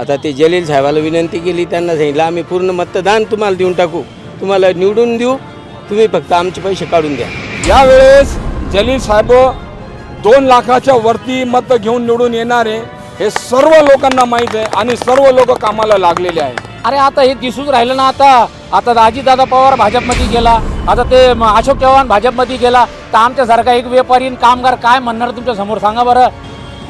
आता ते जलील साहेबाला विनंती केली त्यांना सांगितलं आम्ही पूर्ण मतदान तुम्हाला देऊन टाकू. तुम्हाला निवडून देऊ. तुम्ही फक्त आमचे पैसे काढून द्या. यावेळेस जलील साहेब दोन लाखाच्या वरती मत घेऊन निवडून येणारे हे सर्व लोकांना माहीत आहे आणि सर्व लोक कामाला लागलेले आहे अरे आता हे दिसूच राहिलं ना आता. आता दादा पवार भाजपमध्ये गेला आता ते अशोक चव्हाण भाजपमध्ये गेला. तर आमच्यासारखा एक व्यापारी आणि कामगार काय म्हणणार तुमच्यासमोर? सांगा बरं.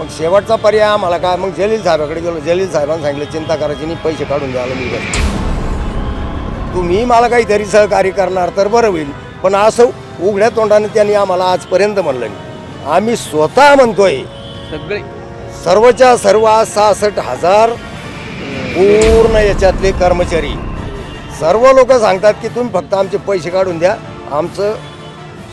मग शेवटचा पर्याय आम्हाला काय? मग जलील साहेबाकडे गेलो. जलील साहेबांनी सांगितलं चिंता करायची नाही पैसे काढून द्यायला मी बस तुम्ही मला काहीतरी सहकार्य करणार तर बरं होईल पण असं उघड्या तोंडाने त्यांनी आम्हाला आजपर्यंत म्हणलं नाही. आम्ही स्वतः म्हणतोय सगळे. सर्वच्या सर्व सहासष्ट हजार पूर्ण याच्यातले कर्मचारी. सर्व लोक सांगतात की तुम्ही फक्त आमचे पैसे काढून द्या आमचं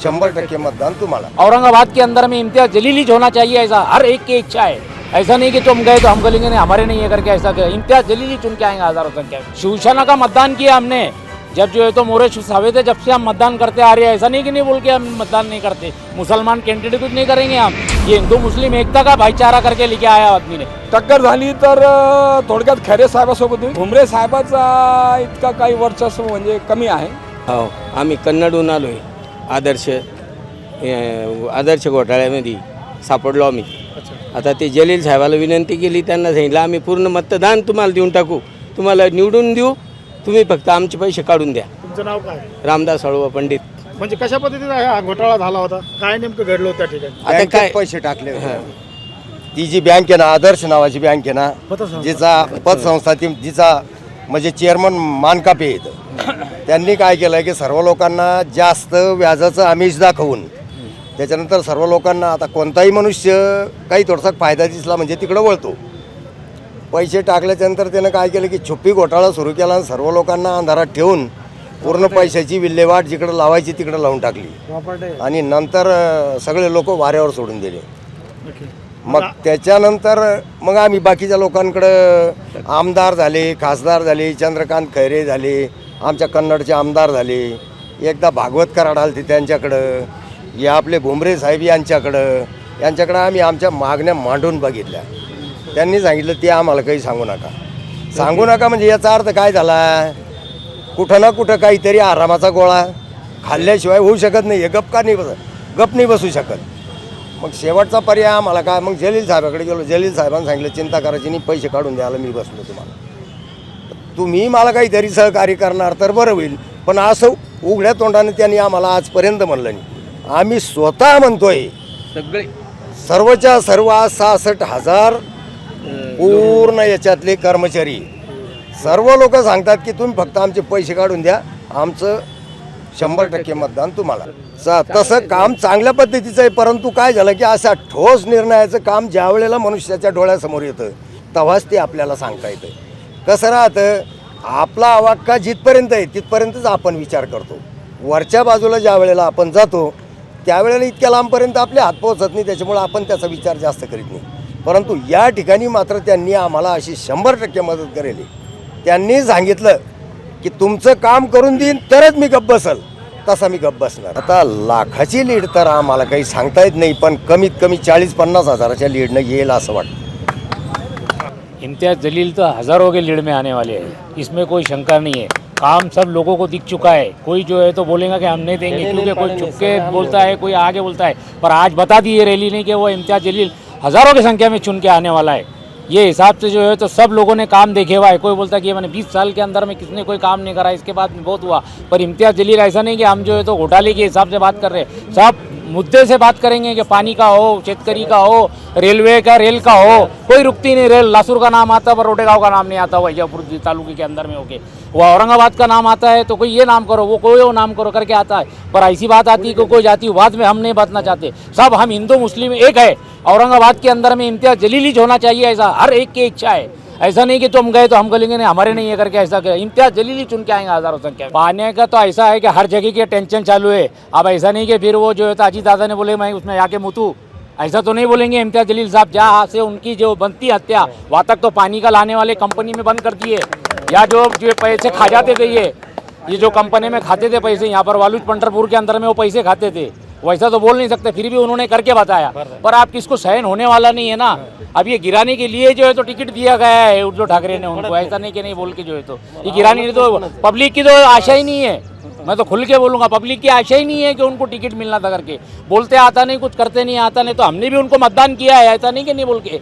शंभर टक्के मतदान तुम्हाला. औरंगाबाद के अंदर में इम्तियाज जलील ही होना चाहिए ऐसा हर एक की इच्छा है। ऐसा नहीं कि तुम गए तो हम बोलेंगे नहीं हमारे नहीं है करके ऐसा क्या? इम्तियाज जलील ही चुन के आएंगे हजारों संख्या में। शिवसेना का मतदान किया हमने। जब जो है तो मोरे सावे थे जब से हम मतदान करते आ रहे हैं ऐसा नहीं कि नहीं बोल के हम मतदान नहीं करते। मुसलमान कैंडिडेट कुछ नहीं करेंगे हम। ये हिंदू मुस्लिम एकता का भाईचारा करके लेके आया आदमी ने। टक्कर झाली तर थोडक्यात खैरे साहेबासोबत. भुमरे साहेबाचा इतका काही वर्चस्व म्हणजे कमी आहे. हो आम्ही कन्नडहून आलो आहे आदर्श आदर्श घोटाळ्यामध्ये सापडलो आम्ही. आता ते जलील साहेबाला विनंती केली त्यांना सांगितलं आम्ही पूर्ण मतदान तुम्हाला देऊन टाकू. तुम्हाला निवडून देऊ. तुम्ही फक्त आमचे पैसे काढून द्या. तुमचं नाव काय? रामदास हळवा पंडित. म्हणजे कशा पद्धतीने हा घोटाळा झाला होता? काय नेमकं घडलं होतं त्या ठिकाणी? आता बँकेत काय पैसे टाकले. ती जी बँक आहे ना आदर्श नावाची बँक आहे ना पतसंस्था. जिचा पतसंस्था ती जिचा म्हणजे चेअरमन मानकापे आहेत. त्यांनी काय केलं की सर्व लोकांना जास्त व्याजाचं आमिष दाखवून त्याच्यानंतर सर्व लोकांना आता कोणताही मनुष्य काही थोडासा फायदा दिसला म्हणजे तिकडं वळतो. पैसे टाकल्याच्यानंतर त्यानं काय केलं की छुप्पी घोटाळा सुरू केला आणि सर्व लोकांना अंधारात ठेवून पूर्ण पैशाची विल्हेवाट जिकडं लावायची तिकडं लावून टाकली. आणि नंतर सगळे लोक वाऱ्यावर सोडून दिले. मग त्याच्यानंतर मग आम्ही बाकीच्या लोकांकडं आमदार झाले खासदार झाले चंद्रकांत खैरे झाले आमच्या कन्नडचे आमदार झाले. एकदा भागवत कराड आलते त्यांच्याकडं या आपले भुमरे साहेब यांच्याकडं यांच्याकडं आम्ही आमच्या मागण्या मांडून बघितल्या. त्यांनी सांगितलं ते आम्हाला काही सांगू नका. सांगू नका म्हणजे याचा अर्थ काय झाला? कुठं ना कुठं काहीतरी आरामाचा गोळा खाल्ल्याशिवाय होऊ शकत नाही हे गप का नाही बस गप नाही बसू शकत. मग शेवटचा पर्याय आम्हाला काय? मग जलील साहेबाकडे गेलो. जलील साहेबांनी सांगितलं चिंता करायची नाही पैसे काढून द्यायला मी बसलो तुम्हाला. तुम्ही मला काहीतरी सहकार्य करणार तर बरं होईल पण असं उघड्या तोंडाने त्यांनी आम्हाला आजपर्यंत म्हणलं नाही. आम्ही स्वतः म्हणतोय सगळे सर्वच्या सर्व सहासष्ट हजार पूर्ण याच्यातले कर्मचारी. सर्व लोक सांगतात की तुम्ही फक्त आमचे पैसे काढून द्या आमचं शंभर टक्के मतदान तुम्हाला. तसं काम चांगल्या पद्धतीचं आहे परंतु काय झालं की असा ठोस निर्णयाचं काम ज्या वेळेला मनुष्याच्या डोळ्यासमोर येतं तेव्हाच ते आपल्याला सांगता येतं. कसं राहतं आपला अवाक्का जिथपर्यंत आहे तिथपर्यंतच आपण विचार करतो. वरच्या बाजूला ज्या वेळेला आपण जातो त्यावेळेला इतक्या लांबपर्यंत आपले हात पोहोचत नाही त्याच्यामुळे आपण त्याचा विचार जास्त करीत नाही. परंतु या ठिकाणी मात्र त्यांनी आम्हाला अशी शंभर टक्के मदत करेल. त्यांनी सांगितलं की तुमचं काम करून देईन तरच मी गप्प बसल. तसा मी गप्प बसणार. आता लाखाची लीड तर आम्हाला काही सांगता येत नाही पण कमीत कमी चाळीस पन्नास हजाराच्या लीडनं येईल असं वाटतं. इम्तियाज जलील तो हजारों के लीड में आने वाले हैं। इसमें कोई शंका नहीं है। काम सब लोगों को दिख चुका है। कोई जो है तो बोलेगा कि हम नहीं देंगे क्योंकि कोई छुप के बोलता है कोई आगे बोलता है। पर आज बता दी ये रैली ने कि वो इम्तियाज जलील हजारों की संख्या में चुन के आने वाला है। ये हिसाब से जो है तो सब लोगों ने काम देखे हुआ है। कोई बोलता कि ये मैंने बीस साल के अंदर में किसने कोई काम नहीं करा इसके बाद में बहुत हुआ। पर इम्तियाज जलील ऐसा नहीं कि हम जो है तो घोटाले के हिसाब से बात कर रहे हैं। सब मुद्दे से बात करेंगे कि पानी का हो शेतकरी का हो रेलवे का रेल का हो कोई रुकती नहीं रेल। लासूर का नाम आता है पर रोडेगांव का नाम नहीं आता वैजापुर तालुके के अंदर में होके। वो औरंगाबाद का नाम आता है तो कोई ये नाम करो वो कोई वो नाम करो करके आता है। पर ऐसी बात आती है कि कोई जातिवाद में हम नहीं बांटना चाहते। सब हम हिंदू मुस्लिम एक है। औरंगाबाद के अंदर में इम्तियाज जलील ही होना चाहिए ऐसा हर एक की इच्छा है। ऐसा नहीं कि तुम गए तो हम बोलेंगे नहीं, हमारे नहीं है करके ऐसा क्या। इम्तियाज़ जलील ही चुन के आएँगे हज़ारों संख्या। पाने का तो ऐसा है कि हर जगह की टेंशन चालू है। अब ऐसा नहीं कि फिर वो जो है अजीत दादा ने बोले, मैं उसमें आके मुतू। ऐसा तो नहीं बोलेंगे इम्तियाज़ जलील साहब, जहाँ से उनकी जो बनती हत्या, वहाँ तक तो पानी का लाने वाले कंपनी में बंद कर दिए। या जो जो पैसे खा जाते थे ये ये जो कंपनी में खाते थे पैसे, यहाँ पर वालूज पंडरपुर के अंदर में वो पैसे खाते थे। वैसा तो बोल नहीं सकते फिर भी उन्होंने करके बताया। पर आप किसको सहन होने वाला नहीं है ना? अब ये गिराने के लिए जो है तो टिकट दिया गया है उद्धव ठाकरे ने उनको ऐसा नहीं कि नहीं बोल के जो है तो। ये गिराने तो पब्लिक की तो आशा ही नहीं है। मैं तो खुल के बोलूँगा पब्लिक की आशा ही नहीं है कि उनको टिकट मिलना था करके। बोलते आता नहीं कुछ करते नहीं आता नहीं तो हमने भी उनको मतदान किया है ऐसा नहीं कि नहीं बोल के।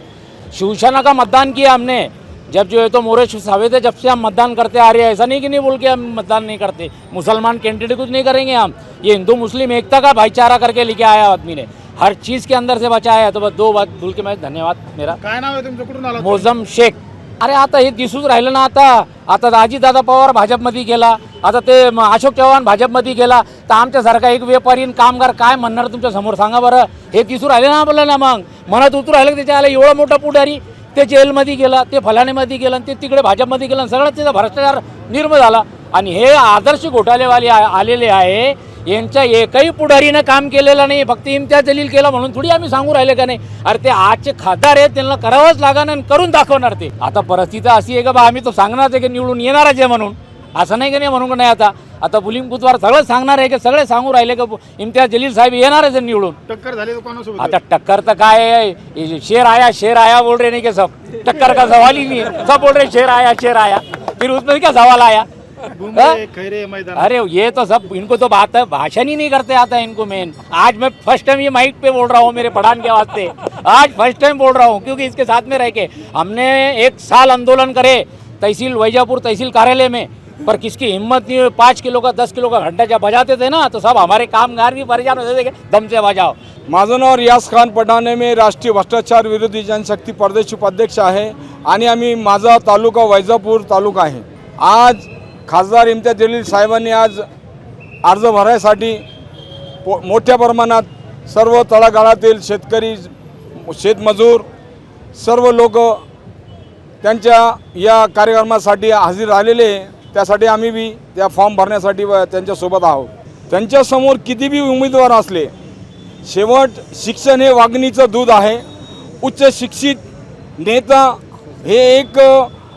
शिवसेना का मतदान किया हमने। जब जो है तो मोरे सावे थे जब से हम मतदान करते आ रहे हैं ऐसा नहीं कि नहीं बोल के हम मतदान नहीं करते। मुसलमान कैंडिडेट कुछ नहीं करेंगे हम। ये हिंदू मुस्लिम एकता का भाईचारा करके लेके आया आदमी ने। हर चीज़ के अंदर से बचाया है। तो बस दो बात बोल के मैं धन्यवाद मेरा। काय नाव आहे तुमचं? कुठून आला मोझम शेख। अरे आता हे दिसूच राहिलं ना आता। आता दादा पवार भाजपमध्ये गेला। आता ते म- अशोक चव्हाण भाजपमध्ये गेला। तर आमच्यासारखा एक व्यापारी आणि कामगार काय म्हणणार तुमच्यासमोर? सांगा बरं. हे दिसू राहिले ना आपल्याला मग. मनात उतरू राहिलं की त्याच्या आला एवढा मोठा पुढारी. ते जेलमध्ये गेला ते फलाणीमध्ये गेला आणि ते तिकडे भाजपमध्ये गेला आणि सगळं त्याचा भ्रष्टाचार निर्म झाला. आणि हे आदर्श घोटालेवाले आलेले आहे. यांच्या एकही पुढारीनं काम केलेलं नाही. फक्त इम्तियाज जलील केला म्हणून थोडी आम्ही सांगू राहिले का नाही? अरे ते आजचे खासदार आहेत त्यांना करावंच लागणार आणि करून दाखवणार ते. आता परिस्थिती अशी आहे का बा आम्ही तो सांगणारच आहे की निवडून येणारच आहे म्हणून. असं नाही का नाही म्हणून का नाही आता? आता बुलिंग बुधवार सगळं सांगणार आहे की सगळे सांगू राहिले का इम्तियाज जलील साहेब येणारच आहे निवडून. टक्कर झाली तर कोणासोबत? आता टक्कर तर काय शेर आया शेर आया बोल रहे नहीं कि सब? टक्कर का सवाल ही नहीं? है सब बोल रहे शेर आया शेर आया. फिर उसमें क्या सवाल आया? हाँ? बुमरे खैरे मैदान. अरे ये तो सब इनको तो बात है भाषण ही नहीं करते आता इनको मेन आज मैं फर्स्ट टाइम ये माइक पे बोल रहा हूँ मेरे पढ़ान के वास्ते। आज फर्स्ट टाइम बोल रहा हूँ क्योंकि इसके साथ में रह के हमने एक साल आंदोलन करे तहसील वैजापुर तहसील कार्यालय में। पर किसकी हिम्मत नहीं हुई? पाँच किलो का दस किलो का घंटा जब बजाते थे ना तो सब हमारे कामगार भी परेशान होते थे दम से बजाओ। माझं नाव रियाज खान पठाणे मी राष्ट्रीय भ्रष्टाचार विरोधी जनशक्ती प्रदेश उपाध्यक्ष आहे आणि आम्ही माझा तालुका वैजापूर तालुका आहे. आज खासदार इम्तियाज जलील साहेबांनी आज अर्ज भरायसाठी पो मोठ्या प्रमाणात सर्व तळागाळातील शेतकरी शेतमजूर सर्व लोक त्यांच्या या कार्यक्रमासाठी हजर राहिलेले. त्यासाठी आम्ही बी त्या फॉर्म भरण्यासाठी व त्यांच्यासोबत आहोत. त्यांच्यासमोर कितीबी उमेदवार असले शेवट शिक्षण हे वागणीचं दूध आहे. उच्च शिक्षित नेता हे एक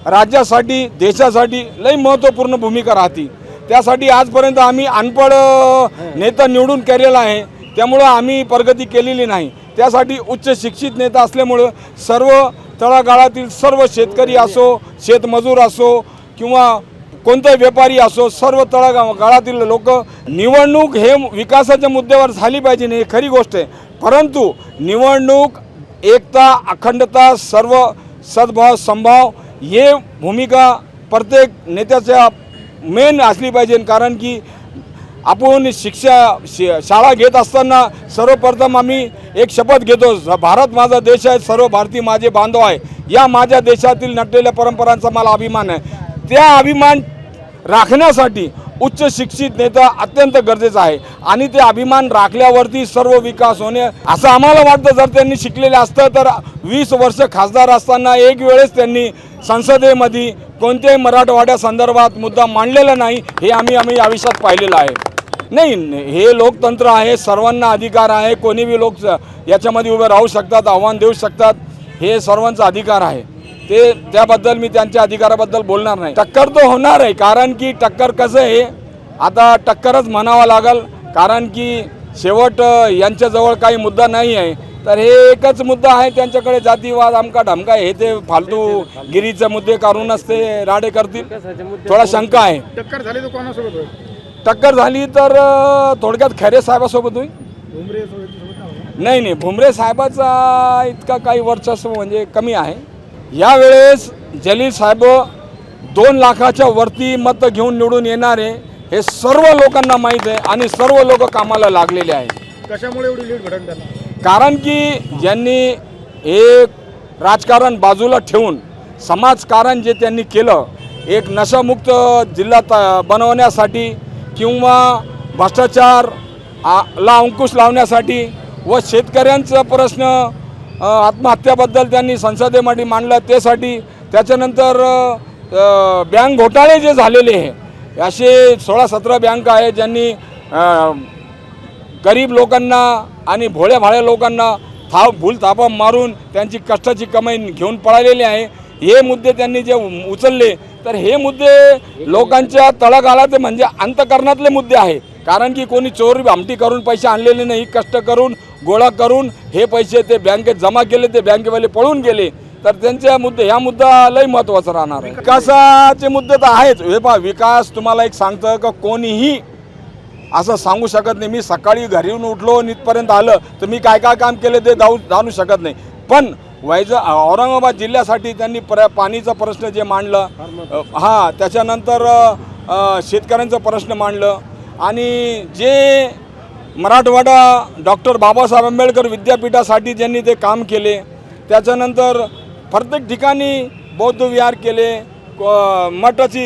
राज्यासाठी देशासाठी लई महत्त्वपूर्ण भूमिका राहते. त्यासाठी आजपर्यंत आम्ही अनपढ नेता निवडून केलेला आहे. त्यामुळं आम्ही प्रगती केलेली नाही. त्यासाठी उच्च शिक्षित नेता असल्यामुळं सर्व तळागाळातील सर्व शेतकरी असो शेतमजूर असो किंवा कोणताही व्यापारी असो सर्व तळागाळातील लोक निवडणूक हे विकासाच्या मुद्द्यावर झाली पाहिजे नाही खरी गोष्ट आहे. परंतु निवडणूक एकता अखंडता सर्व सद्भाव संभाव हे भूमिका प्रत्येक नेत्याच्या मेन असली पाहिजे. कारण की आपण शिक्षा शि- शाळा घेत असताना सर्वप्रथम आम्ही एक शपथ घेतो भारत माझा देश आहे सर्व भारतीय माझे बांधव आहे. या माझ्या देशातील नटलेल्या परंपरांचा मला अभिमान आहे. त्या अभिमान राखण्यासाठी उच्च शिक्षित नेता अत्यंत गरजेचं आहे. आणि ते अभिमान राखल्यावरती सर्व विकास होणे असं आम्हाला वाटतं. जर त्यांनी शिकलेले असतं तर वीस वर्ष खासदार असताना एक वेळेस त्यांनी संसदेमध्ये कोणत्याही मराठवाड्या संदर्भात मुद्दा मांडलेला नाही हे आम्ही आम्ही आयुष्यात पाहिलेलं आहे. नाही हे लोकतंत्र आहे सर्वांना अधिकार आहे. कोणी बी लोक याच्यामध्ये उभे राहू शकतात आव्हान देऊ शकतात. हे सर्वांचा अधिकार आहे. ते त्याबद्दल मी त्यांच्या अधिकाराबद्दल बोलणार नाही. टक्कर तर होणार आहे कारण की टक्कर कसं आहे आता टक्करच म्हणावं लागल कारण की शेवट यांच्याजवळ काही मुद्दा नाही आहे. तर हे एकच मुद्दा आहे त्यांच्याकडे जातीवाद आमका ढमका हे ते फालतू गिरीचे मुद्दे काढूनच ते राडे करतील. थोडा शंका आहे. टक्कर झाली तर कोणासोबत होईल? टक्कर झाली तर थोडक्यात खरे साहेबासोबत होईल. नाही नाही भुमरे साहेबाचा इतका काही वर्चस्व म्हणजे कमी आहे. यावेळेस जलील साहेब दोन लाखाच्या वरती मत घेऊन निवडून येणारे हे सर्व लोकांना माहीत आहे आणि सर्व लोक कामाला लागलेले आहेत. कशामुळे एवढी लीड कारण की ज्यांनी एक राजकारण बाजूला ठेवून समाजकारण जे त्यांनी केलं एक नशामुक्त जिल्हा त बनवण्यासाठी किंवा भ्रष्टाचार ला अंकुश लावण्यासाठी व शेतकऱ्यांचा प्रश्न आत्महत्याबद्दल त्यांनी संसदेमध्ये मांडलं त्यासाठी त्याच्यानंतर बँक घोटाळे जे झालेले आहे असे सोळा सतरा बँक आहे ज्यांनी गरीब लोकांना आणि भोळ्या भाळ्या लोकांना थाप भूल थापा मारून त्यांची कष्टाची कमाई घेऊन पळालेली आहे. हे मुद्दे त्यांनी जे उचलले तर हे मुद्दे लोकांच्या तळागाळाचे म्हणजे अंतकरणातले मुद्दे आहे. कारण की कोणी चोरी भामटी करून पैसे आणलेले नाही कष्ट करून गोळा करून हे पैसे ते बँकेत जमा केले ते बँकेवाले पळून गेले. तर त्यांच्या मुद्दे ह्या मुद्दा लय महत्त्वाचा राहणार आहे. विकासाचे मुद्दे तर आहेच. हे पहा विकास तुम्हाला एक सांगतं का कोणीही असं सांगू शकत नाही. मी सकाळी घरी येऊन उठलो आणि इथपर्यंत आलं तर मी काय काय काम केले ते जाऊ जाणू शकत नाही. पण वैज औरंगाबाद जिल्ह्यासाठी त्यांनी प्र पाणीचा प्रश्न जे मांडलं हां त्याच्यानंतर शेतकऱ्यांचं शेतकऱ्यांचा प्रश्न मांडलं. आणि जे मराठवाडा डॉक्टर बाबासाहेब आंबेडकर विद्यापीठासाठी ज्यांनी ते काम केले त्याच्यानंतर प्रत्येक ठिकाणी बौद्ध विहार केले मठाची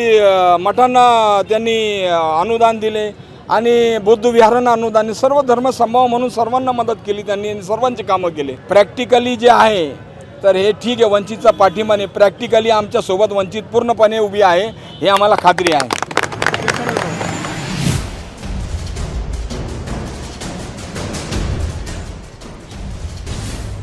मठांना त्यांनी अनुदान दिले आणि बौद्ध विहारांना अनुदान सर्व धर्म म्हणून सर्वांना मदत केली त्यांनी आणि सर्वांचे कामं केले. प्रॅक्टिकली जे आहे तर हे ठीक आहे वंचितचा पाठिंबा नाही. प्रॅक्टिकली आमच्यासोबत वंचित पूर्णपणे उभी आहे हे आम्हाला खात्री आहे.